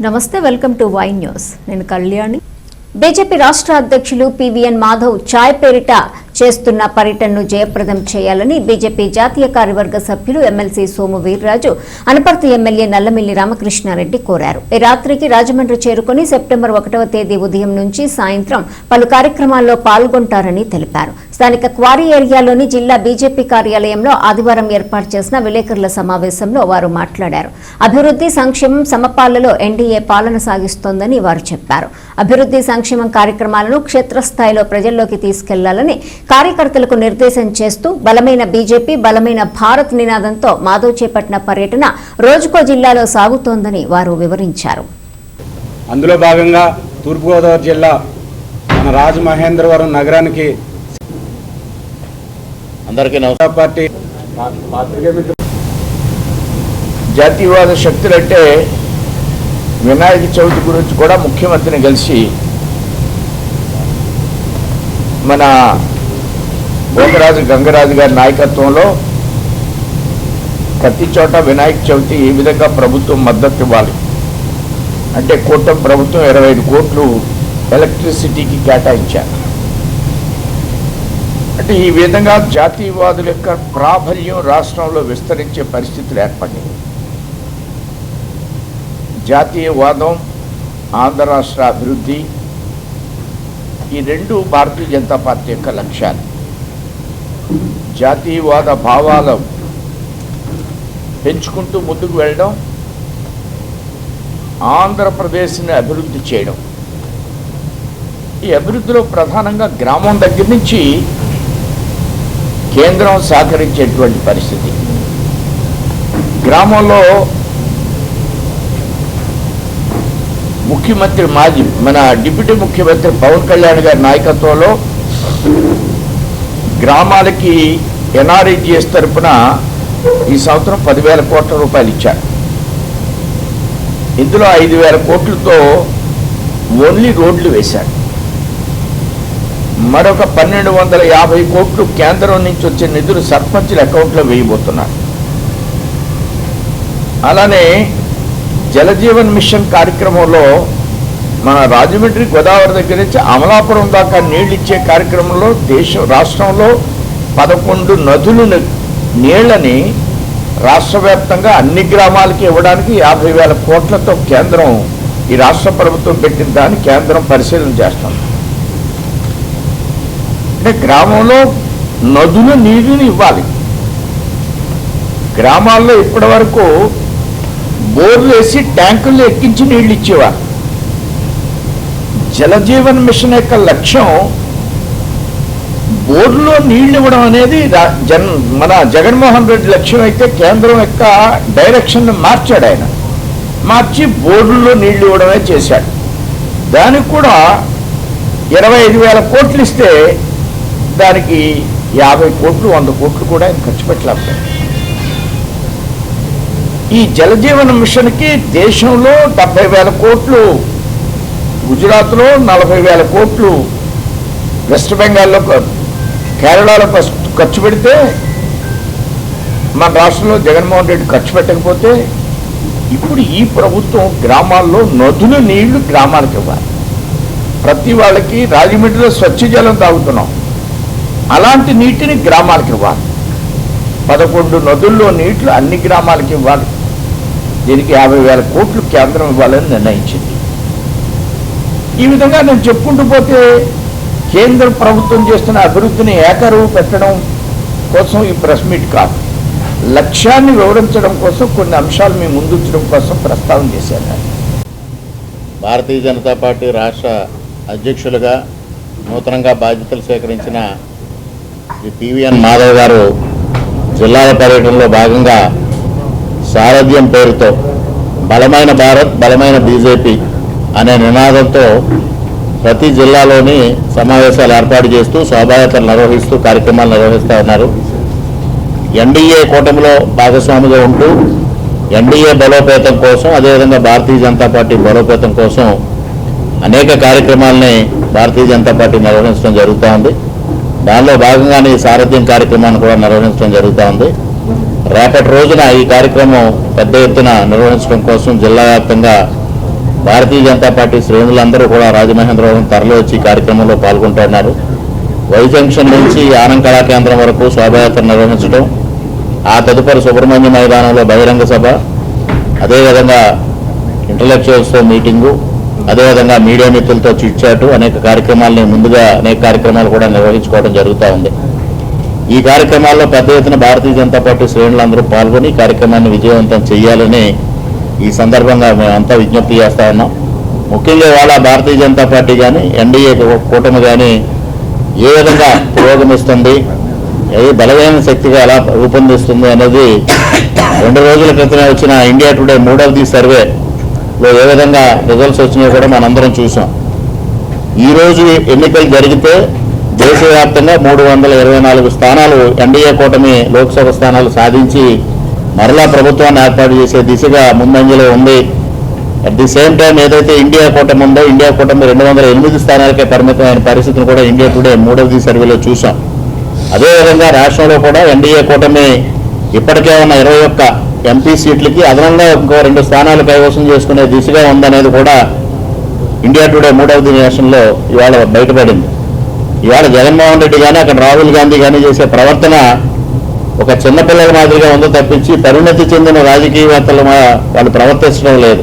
నమస్తే welcome to Y news. నేను Kalyani. BJP రాష్ట్ర అధ్యక్షులు పివిఎన్ మాధవ్ చాయ్ పేరిట చేస్తున్న పర్యటనను జయప్రదం చేయాలని బీజేపీ జాతీయ కార్యవర్గ సభ్యులు ఎమ్మెల్సీ సోము వీర్రాజు అనపర్తి ఎమ్మెల్యే నల్లమిల్లి రామకృష్ణారెడ్డి కోరారు. ఈ రాత్రికి రాజమండ్రి చేరుకుని సెప్టెంబర్ ఒకటవ తేదీ ఉదయం నుంచి సాయంత్రం పలు కార్యక్రమాల్లో పాల్గొంటారని తెలిపారు. స్థానిక క్వారీ ఏరియాలోని జిల్లా బీజేపీ కార్యాలయంలో ఆదివారం ఏర్పాటు చేసిన విలేకరుల సమావేశంలో వారు మాట్లాడారు. అభివృద్ధి సంక్షేమం సమపాలలో ఎన్డీఏ పాలన సాగిస్తోందని వారు చెప్పారు. అభివృద్ధి సంక్షేమం కార్యక్రమాలను క్షేత్రస్థాయిలో ప్రజల్లోకి తీసుకెళ్ళాలని కార్యకర్తలకు నిర్దేశం చేస్తూ బలమైన బీజేపీ బలమైన భారత్ నినాదంతో మాధవ్ చేపట్టిన పర్యటన రోజుకో జిల్లాలో సాగుతోందని వారు వివరించారు. అందులో భాగంగా తూర్పుగోదావరి జిల్లా మన రాజమహేంద్రవరం నగరానికి అందరికీ నమస్కారం. పార్టీ జాతీయవాద శక్తులంటే వినాయక చవితి గురించి కూడా ముఖ్యమంత్రిని కలిసి మన భోగరాజు గంగరాజు గారి నాయకత్వంలో ప్రతి చోట వినాయక చవితి ఏ విధంగా ప్రభుత్వం మద్దతు ఇవ్వాలి? అంటే కూటమి ప్రభుత్వం ఇరవై ఐదు కోట్లు ఎలక్ట్రిసిటీకి కేటాయించారు. అంటే ఈ విధంగా జాతీయవాదుల యొక్క ప్రాబల్యం రాష్ట్రంలో విస్తరించే పరిస్థితులు ఏర్పడింది జాతీయవాదం ఆంధ్ర రాష్ట్ర అభివృద్ధి ఈ రెండు భారతీయ జనతా పార్టీ యొక్క లక్ష్యాలు. జాతీయవాద భావాలు పెంచుకుంటూ ముందుకు వెళ్ళడం ఆంధ్రప్రదేశ్ని అభివృద్ధి చేయడం. ఈ అభివృద్ధిలో ప్రధానంగా గ్రామం దగ్గర నుంచి కేంద్రం సహకరించేటువంటి పరిస్థితి. గ్రామంలో ముఖ్యమంత్రి మాజీ మన డిప్యూటీ ముఖ్యమంత్రి పవన్ కళ్యాణ్ గారి నాయకత్వంలో గ్రామాలకి ఎన్ఆర్ఈజిఎస్ తరపున ఈ సంవత్సరం పదివేల కోట్ల రూపాయలు ఇచ్చారు ఇందులో ఐదు వేల కోట్లతో ఓన్లీ రోడ్లు వేశారు మరొక పన్నెండు వందల యాభై కోట్లు కేంద్రం నుంచి వచ్చే నిధులు సర్పంచుల అకౌంట్లో వేయబోతున్నారు. అలానే జలజీవన్ మిషన్ కార్యక్రమంలో మన రాజమండ్రి గోదావరి దగ్గర నుంచి అమలాపురం దాకా నీళ్ళు ఇచ్చే కార్యక్రమంలో దేశం రాష్ట్రంలో పదకొండు నదులు నీళ్ళని రాష్ట్ర వ్యాప్తంగా అన్ని గ్రామాలకి ఇవ్వడానికి యాభై వేల కోట్లతో కేంద్రం ఈ రాష్ట్ర ప్రభుత్వం పెట్టిన దాన్ని కేంద్రం పరిశీలన చేస్తుంది. అంటే గ్రామంలో నదులు నీరుని ఇవ్వాలి. గ్రామాల్లో ఇప్పటి వరకు బోర్లు వేసి ట్యాంకులు ఎక్కించి నీళ్ళు ఇచ్చేవారు. జలజీవన్ మిషన్ యొక్క లక్ష్యం బోర్డులో నీళ్ళు ఇవ్వడం అనేది జన్ మన జగన్మోహన్ రెడ్డి లక్ష్యం అయితే కేంద్రం యొక్క డైరెక్షన్ మార్చాడు ఆయన. మార్చి బోర్డుల్లో నీళ్ళు ఇవ్వడమే చేశాడు. దానికి కూడా ఇరవై ఐదు వేల కోట్లు ఇస్తే దానికి యాభై కోట్లు వంద కోట్లు కూడా ఆయన ఖర్చు పెట్టలేకపోయాడు. ఈ జలజీవన మిషన్కి దేశంలో డెబ్బై వేల కోట్లు గుజరాత్లో నలభై వేల కోట్లు వెస్ట్ బెంగాల్లో కేరళలో ఖర్చు- పెడితే మన రాష్ట్రంలో జగన్మోహన్ రెడ్డి ఖర్చు పెట్టకపోతే ఇప్పుడు ఈ ప్రభుత్వం గ్రామాల్లో నదులు నీళ్ళు గ్రామాలకు ఇవ్వాలి. ప్రతి వాళ్ళకి రాజమండ్రిలో స్వచ్ఛ జలం తాగుతున్నాం. అలాంటి నీటిని గ్రామాలకు ఇవ్వాలి. పదకొండు నదుల్లో నీళ్ళు అన్ని గ్రామాలకి ఇవ్వాలి. దీనికి యాభై వేల కోట్లు కేంద్రం ఇవ్వాలని నిర్ణయించింది. ఈ విధంగా నేను చెప్పుకుంటూ పోతే కేంద్ర ప్రభుత్వం చేస్తున్న అభివృద్ధిని ఏకరువు పెట్టడం కోసం ఈ ప్రెస్ మీట్ కాదు. లక్ష్యాన్ని వివరించడం కోసం కొన్ని అంశాలు మేము ముందుంచడం కోసం ప్రస్తావన చేశాను భారతీయ జనతా పార్టీ రాష్ట్ర అధ్యక్షులుగా నూతనంగా బాధ్యతలు స్వీకరించిన ఈ పివిఎన్ మాధవ్ గారు జిల్లాల పర్యటనలో భాగంగా సారథ్యం పేరుతో బలమైన భారత్ బలమైన బీజేపీ అనే నినాదంతో ప్రతి జిల్లాలోని సమావేశాలు ఏర్పాటు చేస్తూ శోభాయాత్రలు నిర్వహిస్తూ కార్యక్రమాలు నిర్వహిస్తూ ఉన్నారు. ఎన్డీఏ కూటమిలో భాగస్వామిగా ఉంటూ ఎన్డీఏ బలోపేతం కోసం అదేవిధంగా భారతీయ జనతా పార్టీ బలోపేతం కోసం అనేక కార్యక్రమాలని భారతీయ జనతా పార్టీ నిర్వహించడం జరుగుతూ ఉంది. దానిలో భాగంగానే ఈ సారథ్యం కార్యక్రమాన్ని కూడా నిర్వహించడం జరుగుతూ ఉంది. రేపటి రోజున ఈ కార్యక్రమం పెద్ద ఎత్తున నిర్వహించడం కోసం జిల్లా వ్యాప్తంగా భారతీయ జనతా పార్టీ శ్రేణులందరూ కూడా రాజమహేంద్రవరం తరలి వచ్చి కార్యక్రమంలో పాల్గొంటున్నారు. వై జంక్షన్ నుంచి ఆనం కళా కేంద్రం వరకు శోభయాత్ర నిర్వహించడం ఆ తదుపరి సుబ్రహ్మణ్య మైదానంలో బహిరంగ సభ అదేవిధంగా ఇంటలెక్చువల్స్తో మీటింగు అదేవిధంగా మీడియా మిత్రులతో చిట్చాటు అనేక కార్యక్రమాలని ముందుగా అనేక కార్యక్రమాలు కూడా నిర్వహించుకోవడం జరుగుతూ ఉంది. ఈ కార్యక్రమాల్లో పెద్ద ఎత్తున భారతీయ జనతా పార్టీ శ్రేణులందరూ పాల్గొని కార్యక్రమాన్ని విజయవంతం చేయాలని ఈ సందర్భంగా మేమంతా విజ్ఞప్తి చేస్తా ఉన్నాం. ముఖ్యంగా ఇవాళ భారతీయ జనతా పార్టీ కానీ ఎన్డీఏ కూటమి కానీ ఏ విధంగా పురోగమిస్తుంది ఏ బలమైన శక్తిగా ఎలా రూపొందిస్తుంది అనేది రెండు రోజుల క్రితమే వచ్చిన ఇండియా టుడే మూడవది సర్వేలో ఏ విధంగా రిజల్ట్స్ వచ్చినాయో కూడా మనందరం చూసాం. ఈ రోజు ఎన్నికలు జరిగితే దేశవ్యాప్తంగా మూడు వందల ఇరవై నాలుగు స్థానాలు ఎన్డీఏ కూటమి లోక్సభ స్థానాలు సాధించి మరలా ప్రభుత్వాన్ని ఏర్పాటు చేసే దిశగా ముందంజలో ఉంది. అట్ ది సేమ్ టైం ఏదైతే ఇండియా కూటమి ఉందో ఇండియా కూటమి రెండు వందల ఎనిమిది స్థానాలకే పరిమితమైన పరిస్థితిని కూడా ఇండియా టుడే మూడవది సర్వేలో చూసాం. అదేవిధంగా రాష్ట్రంలో కూడా ఎన్డీఏ కూటమి ఇప్పటికే ఉన్న ఇరవై ఒక్క ఎంపీ సీట్లకి అదనంగా ఇంకో రెండు స్థానాలు కైవసం చేసుకునే దిశగా ఉందనేది కూడా ఇండియా టుడే మూడవ నేషన్లో ఇవాళ బయటపడింది. ఇవాళ జగన్మోహన్ రెడ్డి కానీ అక్కడ రాహుల్ గాంధీ కానీ చేసే ప్రవర్తన ఒక చిన్నపిల్లల మాదిరిగా ఉందో తప్పించి పరిణతి చెందిన రాజకీయవేత్తలు వాళ్ళు ప్రవర్తించడం లేదు.